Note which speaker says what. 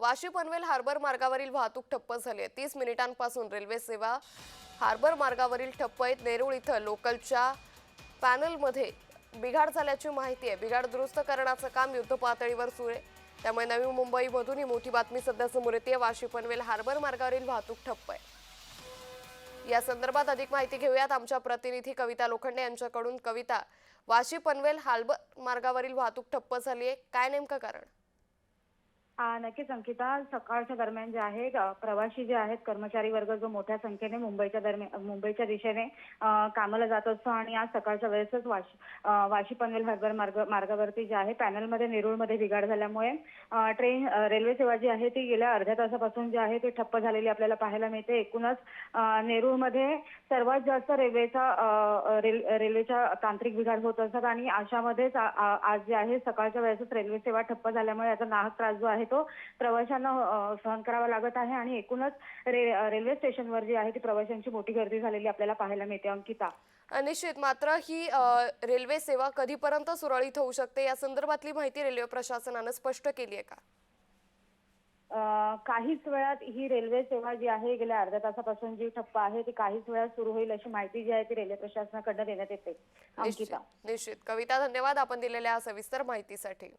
Speaker 1: Vashi Panvel harbour मार्गावरील वाहतूक ठप्प झाली आहे. तीस मिनिटांपासून रेल्वे सेवा हार्बर मार्गावरील ठप्प आहेत. नेरूळ इथं लोकलच्या पॅनलमध्ये बिघाड झाल्याची माहिती आहे. बिघाड दुरुस्त करण्याचं काम युद्धपातळीवर सुरू आहे. त्यामुळे नवी मुंबईमधून ही मोठी बातमी सध्या समोर येते. वाशी पनवेल हार्बर मार्गावरील वाहतूक ठप्प आहे. या संदर्भात अधिक माहिती घेऊयात. आमच्या प्रतिनिधी कविता लोखंडे यांच्याकडून. कविता वाशी पनवेल हार्बर मार्गावरील वाहतूक ठप्प झाली आहे. काय नेमकं कारण?
Speaker 2: नक्कीच अंकिता सकाळच्या दरम्यान जे आहे प्रवासी जे आहेत कर्मचारी वर्ग जो मोठ्या संख्येने मुंबईच्या दरम्यान मुंबईच्या दिशेने कामाला जात असतो आणि आज सकाळच्या वेळेसच वाशी वाशी पनवेल हार्बर मार्ग मार्गावरती जे आहे पॅनलमध्ये नेरूळमध्ये बिघाड झाल्यामुळे ट्रेन रेल्वे सेवा जी आहे ती गेल्या अर्ध्या तासापासून जी आहे ती ठप्प झालेली आपल्याला पाहायला मिळते. एकूणच नेरूळमध्ये सर्वात जास्त रेल्वेचा रेल रेल्वेचा तांत्रिक बिघाड होत असतात आणि अशामध्येच आज जे आहे सकाळच्या वेळेसच रेल्वे सेवा ठप्प झाल्यामुळे याचा नाहक त्रास जो आहे तो प्रवाशांना सहन करावा लागत आहे आणि एकूणच रे रेल्वे स्टेशनवर जी आहे ती प्रवाशांची मोठी गर्दी झालेली आपल्याला पाहायला मिळते. अंकिता.
Speaker 1: निश्चित मात्र ही रेल्वे सेवा कधीपर्यंत सुरळीत होऊ शकते? या संदर्भातली माहिती रेल्वे प्रशासनानं स्पष्ट केली आहे का?
Speaker 2: काहीच वेळात ही रेल्वे सेवा जी आहे गेल्या अर्ध्या तासापासून जी ठप्प आहे ती काहीच वेळात सुरू होईल अशी माहिती जी आहे ती रेल्वे प्रशासनाकडनं देण्यात येते. अंकिता.
Speaker 1: निश्चित. कविता धन्यवाद आपण दिलेल्या सविस्तर माहितीसाठी.